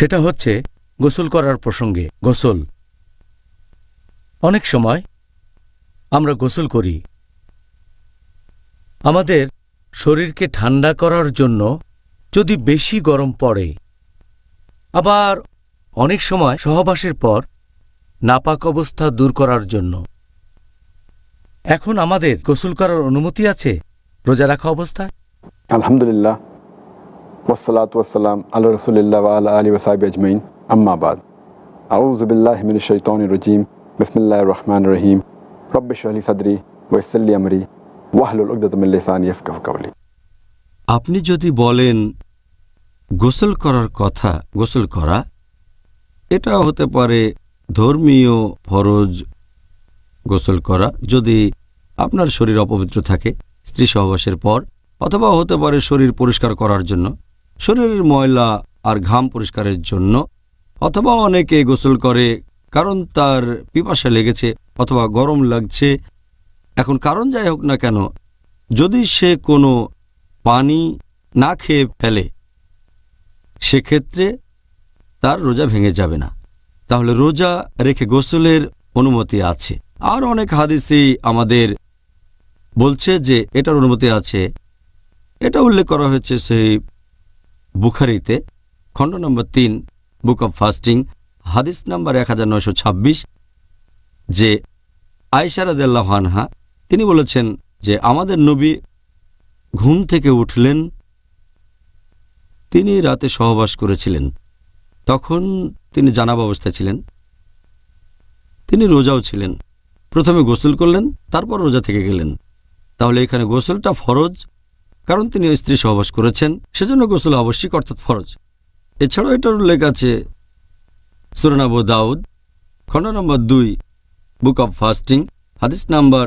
সেটা হচ্ছে গোসল করার প্রসঙ্গে, গোসল। অনেক সময় আমরা গোসল করি। আমাদের শরীরকে ঠান্ডা করার জন্য যদি বেশি গরম পড়ে, আবার অনেক সময় সহবাসের পর নাপাক অবস্থা দূর করার জন্য। এখন আমাদের গোসল করার অনুমতি আছে? রোজা রাখা অবস্থায়? আলহামদুলিল্লাহ। ওসালাত ওয়াসালাম আল্লাহ রসুলিল্লাহ আল্লাহ আলী ওসাইব আজমাইন আম্মাবাদ আউজুবিল্লাহমিন শৈতন রজিম বিসমিল্লাহ রহমান রহিম রব্বিশ আলী সাদরি ওয়সল্লি আমরি ওয়াহলুল উকদতমিল্লিসান আপনি যদি বলেন, গোসল করার কথা, গোসল করা, এটা হতে পারে ধর্মীয় ফরজ গোসল করা। যদি আপনার শরীর অপবিত্র থাকে, স্ত্রী সহবাসের পর, অথবা হতে পারে শরীর পরিষ্কার করার জন্য শরীরের ময়লা আর ঘাম পরিষ্কারের জন্য, অথবা অনেকে গোসল করে কারণ তার পিপাসা লেগেছে অথবা গরম লাগছে। এখন কারণ যাই হোক না কেন, যদি সে কোনো পানি না খেয়ে ফেলে, সেক্ষেত্রে তার রোজা ভেঙে যাবে না। তাহলে রোজা রেখে গোসলের অনুমতি আছে। আর অনেক হাদিসই আমাদের বলছে যে এটার অনুমতি আছে। এটা উল্লেখ করা হয়েছে সেই বুখারিতে, খণ্ড নম্বর তিন, বুক অব ফাস্টিং, হাদিস নাম্বার এক হাজার নয়শো ছাব্বিশ, যে আয়সারাদাল্লাহ তিনি বলেছেন যে আমাদের নবী ঘুম থেকে উঠলেন, তিনি রাতে সহবাস করেছিলেন। তখন তিনি জানাব অবস্থায় ছিলেন। তিনি রোজাও ছিলেন। প্রথমে গোসল করলেন, তারপর রোজা থেকে গেলেন। তাহলে এখানে গোসলটা ফরজ কারণ তিনি স্ত্রী সহবাস করেছেন, সেজন্য গোসল আবশ্যিক, অর্থাৎ ফরজ। এছাড়াও এটার উল্লেখ আছে সুরানাবু দাউদ, খণ্ড নম্বর দুই, বুক অব ফাস্টিং, হাদিস নাম্বার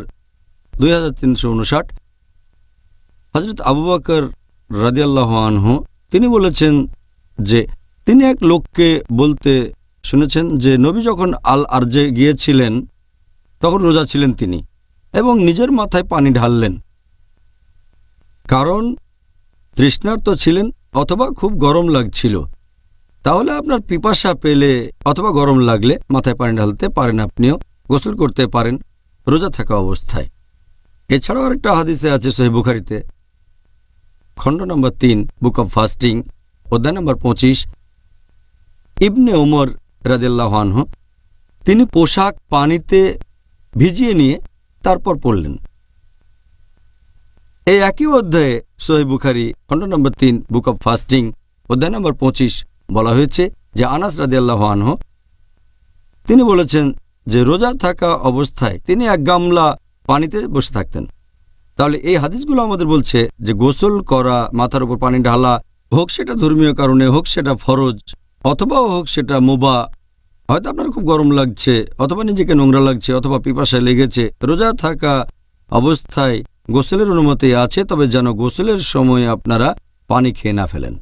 দুই হাজার তিনশো উনষাট। হজরত আবু বকর রাদিয়াল্লাহ আনহু, তিনি বলেছেন যে, তিনি এক লোককে বলতে শুনেছেন যে, নবী যখন আল আরজে গিয়েছিলেন, তখন রোজা ছিলেন তিনি এবং নিজের মাথায় পানি ঢাললেন। কারণ তৃষ্ণার্ত ছিলেন অথবা খুব গরম লাগছিল। তাহলে আপনার পিপাসা পেলে অথবা গরম লাগলে মাথায় পানি ঢালতে পারেন আপনিও, গোসল করতে পারেন, রোজা থাকা অবস্থায়। এছাড়াও আরেকটা হাদিসে আছে বুখারিতে। খণ্ড নম্বর তিন, বুক অব ফাস্টিং, অধ্যায় নম্বর পঁচিশ। ইবনে ওমর রাদেল্লাহানহ তিনি পোশাক পানিতে ভিজিয়ে নিয়ে তারপর পড়লেন। এই একই অধ্যায়ে সোহেব বুখারি, খণ্ড নম্বর তিন, বুক অব ফাস্টিং, অধ্যায় নম্বর পঁচিশ, বলা হয়েছে যে আনাস রাদিয়াল্লাহ আনহ, তিনি বলেছেন যে রোজা থাকা অবস্থায় তিনি এক গামলা পানিতে বসে থাকতেন। তাহলে এই হাদিসগুলো আমাদের বলছে যে গোসল করা, মাথার উপর পানি ঢালা, হোক সেটা ধর্মীয় কারণে, হোক সেটা ফরজ, অথবা হোক সেটা মোবা, হয়তো আপনার খুব গরম লাগছে, অথবা নিজেকে নোংরা লাগছে, অথবা পিপাসায় লেগেছে, রোজা থাকা অবস্থায় গোসলের অনুমতি আছে তবে যেন গোসলের সময় আপনারা পানি খেয়ে না ফেলেন।